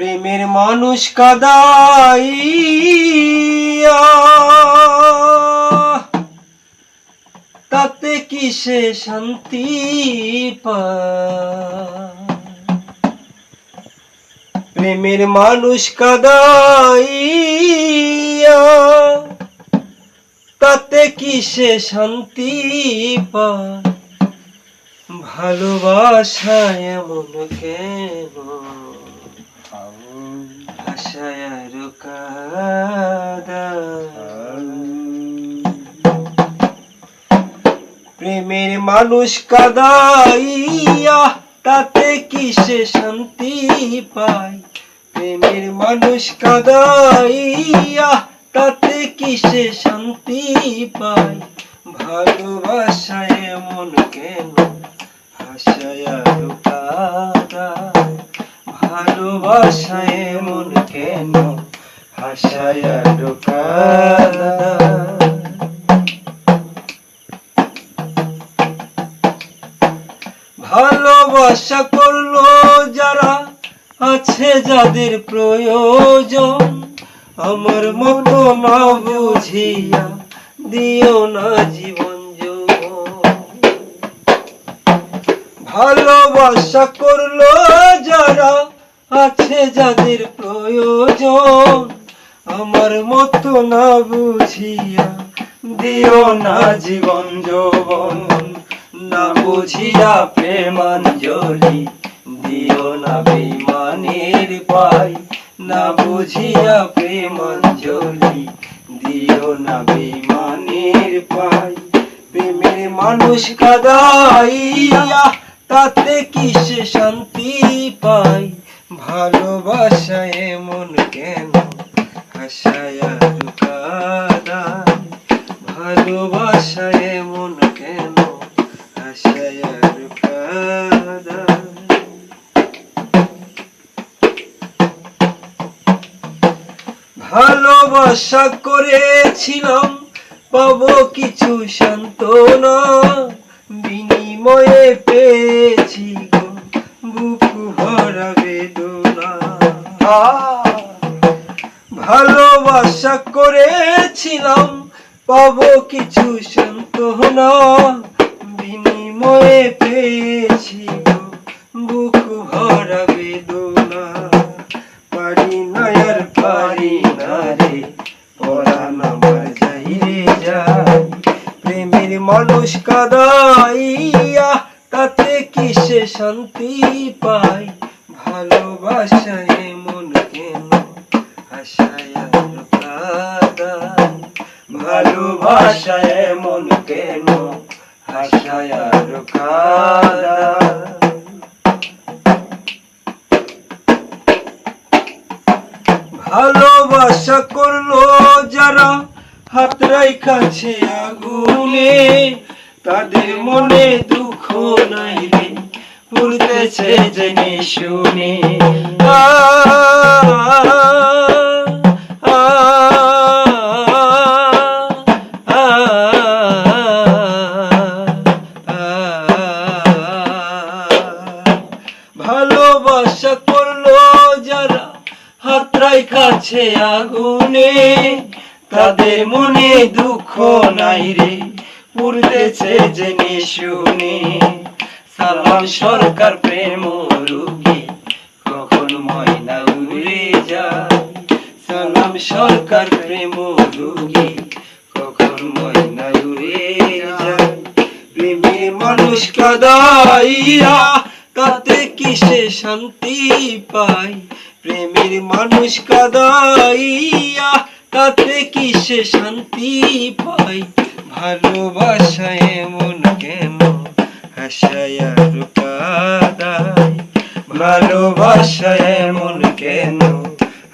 প্রেমের মানুষ কাদাইয়া। তাতে কি সে শান্তি প্রেমের মানুষ কাদাইয়া। তাতে কি সে শান্তি পায়? ভালোবাসায় এমন কেন? আরও কাদায়। প্রেমের মানুষ কাদাইয়া তাতে কি সে শান্তি পায় প্রেমের মানুষ কাদাইয়া তাতে কি সে শান্তি পায় ভালোবাসায় এমন কেন হাসায় কাদায়। ভালোবাসায় এমন কেন হাসায় আরও ভালোবাসা করল যারা আছে যাদের প্রয়োজন, আমার মতো না বুঝিয়া দিও না জীবন। ভালোবাসা করল যারা আছে যাদের প্রয়োজন? আমার মতো না বুঝিয়া দিও না জীবন যৌবন। না বুঝিয়া প্রেমাঞ্জলি দিও না বেমানের পাই। না বুঝিয়া প্রেমাঞ্জলি দিও না বেমানের পাই। প্রেমের মানুষ কাদাইয়া তাতে কি সে শান্তি পাই? ভালোবাসায় এমন কেন আর কাদায় ভালোবাসায় এমন কেন আর কাদায় ভালোবাসা করেছিলাম, পাবো কিছু সান্ত্বনা, বিনিময়ে ভরা বেদনা ভালোবাসা করেছিলাম পাবো কিছু সান্ত্বনা বিনিময়ে পেয়েছি বুক ভরা বেদনা পারি না আর পারি না রে পরাণ আমার যাই রে যাই প্রেমের মানুষ কাদাইয়া তাতে কি সে শান্তি পাই ভালোবাসায় মন কেন আর ভালোবাসায় মন কেন আর কাদায় ভালোবাসা করল যারা হাত কাছে আগুনে, তাদের মনে দুঃখ পুরতেছে জেনে শুনে ভালোবাসা করল যারা, হাতরাই কাছে আগুনে। তাদের মনে দুঃখ নাই রে পুরতেছে জেনে শুনে সালাম সরকার প্রেম রুগী কখন ময়না উড়ে যায়? সালাম সরকার প্রেম রুগী কখন ময়না উড়ে যায়? প্রেমে মানুষ কাদাইয়া তাতে কিসে শান্তি পাই প্রেমের মানুষ কাদাইয়া তাতে কিসে শান্তি পাই ভালোবাসায় এমন হাসায় আর কাদাই ভালোবাসায় মন কেন?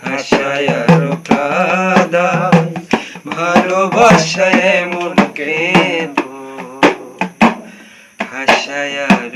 হাসায় আর কাদাই ভালোবাসায় মন কেন? হাসায় কাদাই